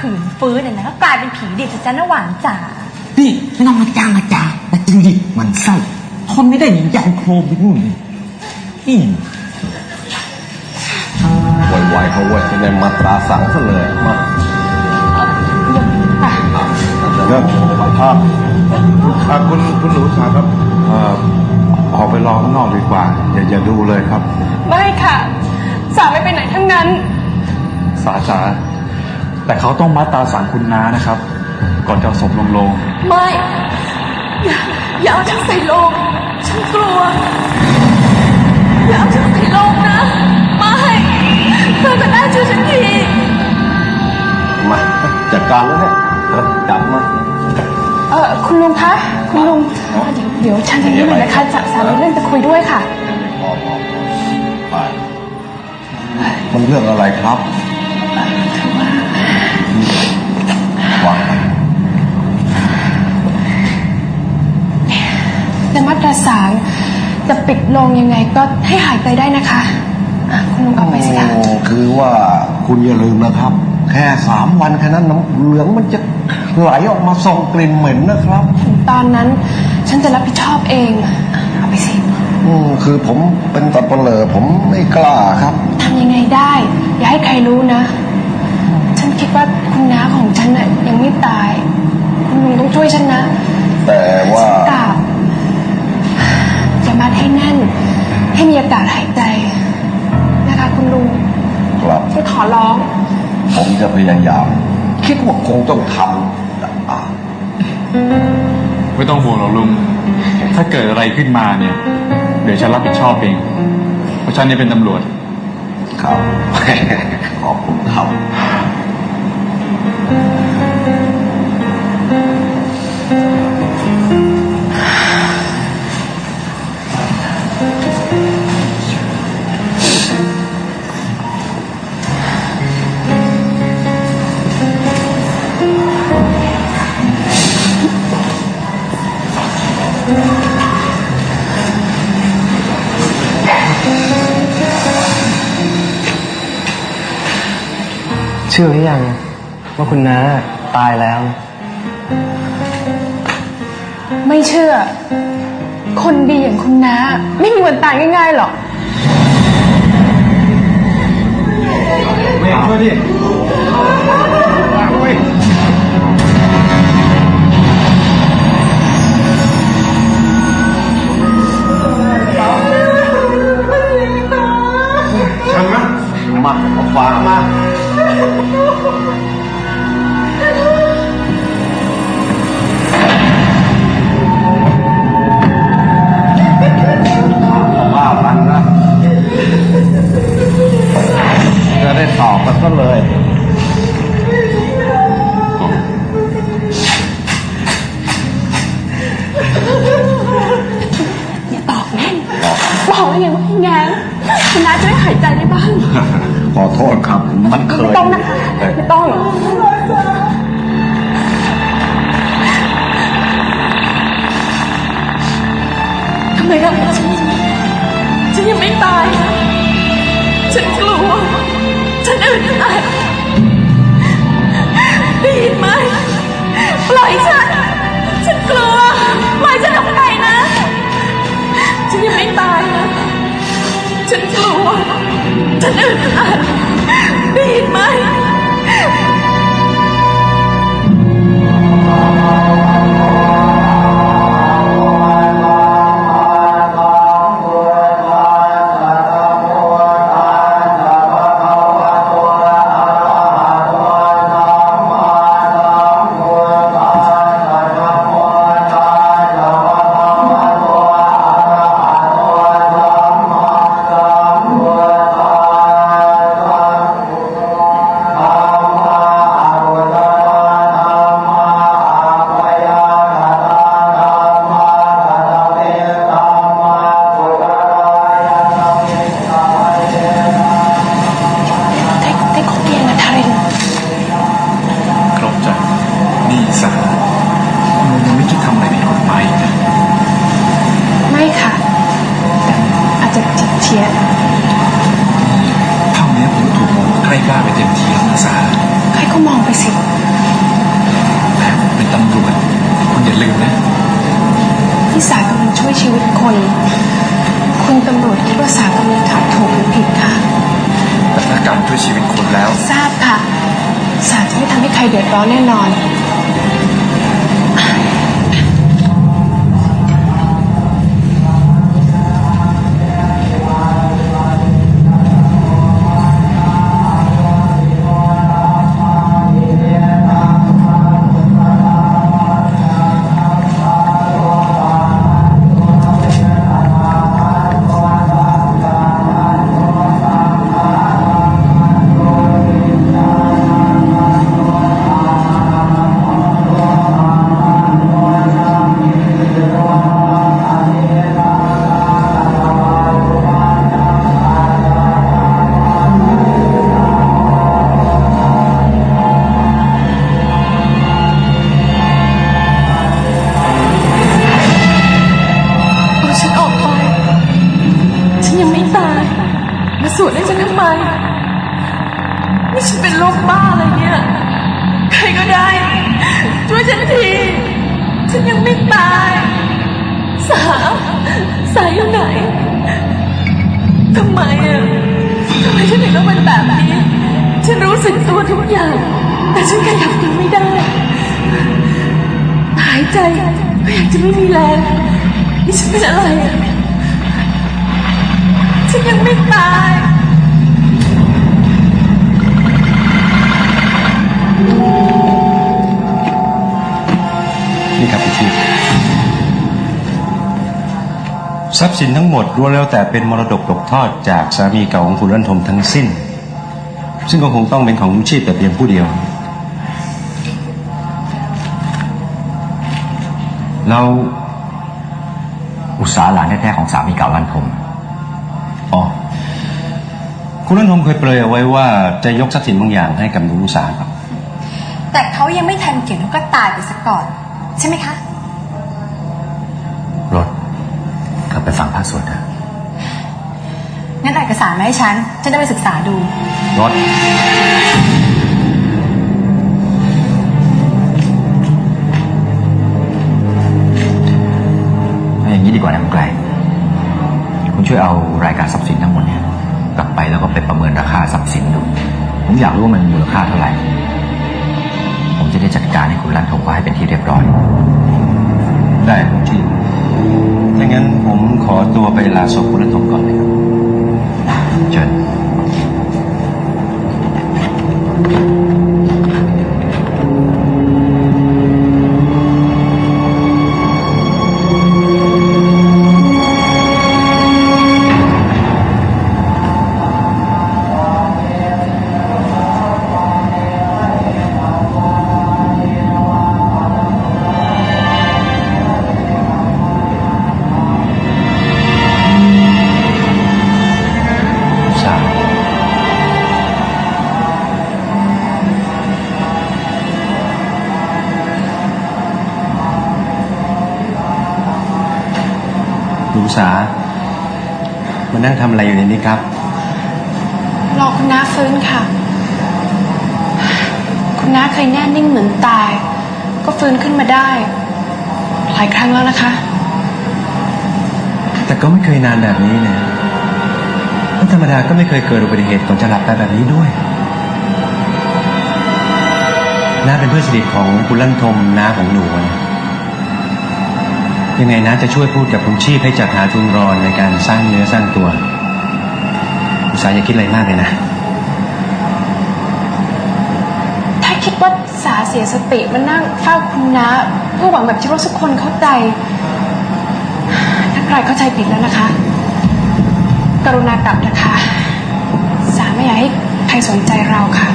ขืนฟื้นเนี่ยนะก็กลายเป็นผีดิบจะจ้านะหวานจ๋านี่ไม่ต้องมาจ้างมาจ้าแต่จริงดิมันไส้ทนไม่ได้หนียันโครมไปนู่นนี่นี่ไวๆเขาเว้ยจะได้มาตราสั่งซะเลยมาเริ่มภาพอ่าคุณคุณหนูสาครับเอ่อออกไปรอข้างนอกดีกว่า อย่าอย่าดูเลยครับ ไม่ค่ะ สาไม่ไปไหนทั้งนั้น สาจ๋า แต่เขาต้องมัดตาสังคุณน้านะครับ ก่อนจะเอาศพลงโลงไม่ อย่าอย่าเอาฉันใส่โลง ฉันกลัว อย่าเอาฉันใส่โลงนะ ไม่เธอจะได้ช่วยฉันทีมาจัดการแล้วเนี่ยเออจับมาเออคุณลุงคะ คุณลุงเดี๋ยวเดี๋ยวฉันอย่างนี้เลยนะคะจะสามีเรื่องจะคุยด้วยค่ะ พอพอไปมันเรื่องอะไรครับ ในมาตราสามจะปิดโลงยังไงก็ให้หายใจได้นะคะอะคุณลุงเอาไปสิคะ โอ้คือว่าคุณอย่าลืมนะครับ แค่สามวันแค่นั้นน้ำเหลืองมันจะไหลออกมาส่งกลิ่นเหม็นนะครับถึงตอนนั้นฉันจะรับผิดชอบเองอะเอาไปสิอืมคือผมเป็นตับเปลือผมไม่กล้าครับ ทำยังไงได้ อย่าให้ใครรู้นะ ฉันคิดว่าคุณน้าของฉันน่ะยังไม่ตาย คุณลุงต้องช่วยฉันนะ กาศหายใจนะคะคุณลุงครับฉันขอร้อง ผมจะพยายาม คิดว่าคงต้องทำแต่อ่าไม่ต้องห่วงหรอกลุง ถ้าเกิดอะไรขึ้นมาเนี่ย เดี๋ยวฉันรับผิดชอบเอง เพราะฉันเนี่ยเป็นตำรวจครับ ขอบคุณครับ ชื่อหรือยังว่าคุณน้าตายแล้ว ไม่เชื่อ คนดีอย่างคุณน้า ไม่มีวันตายง่ายๆหรอกไม่เอาช่วยดิ แล้วไงว่าให้แง้มคุณน้าจะได้หายใจได้บ้าง ขอโทษครับ มันเคไม่ยต้องนะคะไม่ต้องหรอกทำไมอะฉันฉันยังไม่ตาย ฉันกลัว ฉันอึดอัดได้ยินไหมปล่อยฉันฉัน ฉันกลัวฉันอึดอัดได้ยินไหม ไปเต็มที่แล้วนะสาใครก็มองไปสิ แต่ผมเป็นตำรวจคุณอย่าลืมนะ ที่สากำลังช่วยชีวิตคน คุณตำรวจคิดว่าสากำลังทำถูกหรือผิดคะแต่ถ้ากรรช่วยชีวิตคนแล้ว ทราบค่ะ สาจะไม่ทำให้ใครเดือดร้อนแน่นอน สวดให้ฉันทำไมนี่ฉันเป็นโรคบ้าอะไรเนี่ย ใครก็ได้ ช่วยฉันที ฉันยังไม่ตาย สาสายอยู่ไหนทำไมอะทำไมฉันถึงต้องเป็นแบบนี้ ฉันรู้สึกตัวทุกอย่าง แต่ฉันขยับตัวไม่ได้ หายใจก็อยากจะไม่มีแรงนี่ฉันเป็นอะไรอะฉันยังไม่ตาย ทรัพย์สินทั้งหมดรวมแล้วแต่เป็นมรดกตกทอดจากสามีเก่าของคุณรันทมทั้งสิ้น ซึ่งก็คงต้องเป็นของคุณชีพแต่เพียงผู้เดียวแล้วอุตสาหลานแท้ๆของสามีเก่าลันทมอ๋อคุณรันทมเคยเปรยเอาไว้ว่าจะยกทรัพย์สินบางอย่างให้กับหนูอุตสาหครับ แต่เขายังไม่ทันเขียนเขาก็ตายไปซะก่อน ใช่ไหมคะ รถ กลับไปฟังภาคสวดเถอะงั้นเอาเอกสารมาให้ฉัน ฉันจะไปศึกษาดู รถเอาอย่างนี้ดีกว่านะคุณไกล คุณช่วยเอารายการทรัพย์สินทั้งหมดเนี่ยกลับไปแล้วก็ไปประเมินราคาทรัพย์สินดู ผมอยากรู้ว่ามันมูลค่าเท่าไหร่ ผมจะได้จัดการให้คุณลันทมเขาให้เป็นที่เรียบร้อย ได้คุณชีพถ้า งั้นผมขอตัวไปลาศพคุณรันทมก่อนนะครับเชิญ หนูสามานั่งทำอะไรอยู่ในนี้ครับ รอคุณน้าฟื้นค่ะ คุณน้าเคยแน่นิ่งเหมือนตาย ก็ฟื้นขึ้นมาได้ หลายครั้งแล้วนะคะ แต่ก็ไม่เคยนานแบบนี้นะและธรรมดาก็ไม่เคยเกิดอุบัติเหตุก่อนจะหลับไปแบบนี้ด้วยน้าเป็นเพื่อนสนิทของคุณลั่นทมน้าของหนูนะ ยังไงน้าจะช่วยพูดกับคุณชีพให้จัดหาทุนรอนในการสร้างเนื้อสร้างตัวอุตสาหอย่าคิดอะไรมากเลยนะ ถ้าคิดว่าสาเสียสติมานั่งเฝ้าคุณน้าเพื่อหวังแบบที่ว่าทุกคนเข้าใจถ้าใครเข้าใจผิดแล้วนะคะ กรุณากลับนะคะ สาไม่อยากให้ใครสนใจเราค่ะ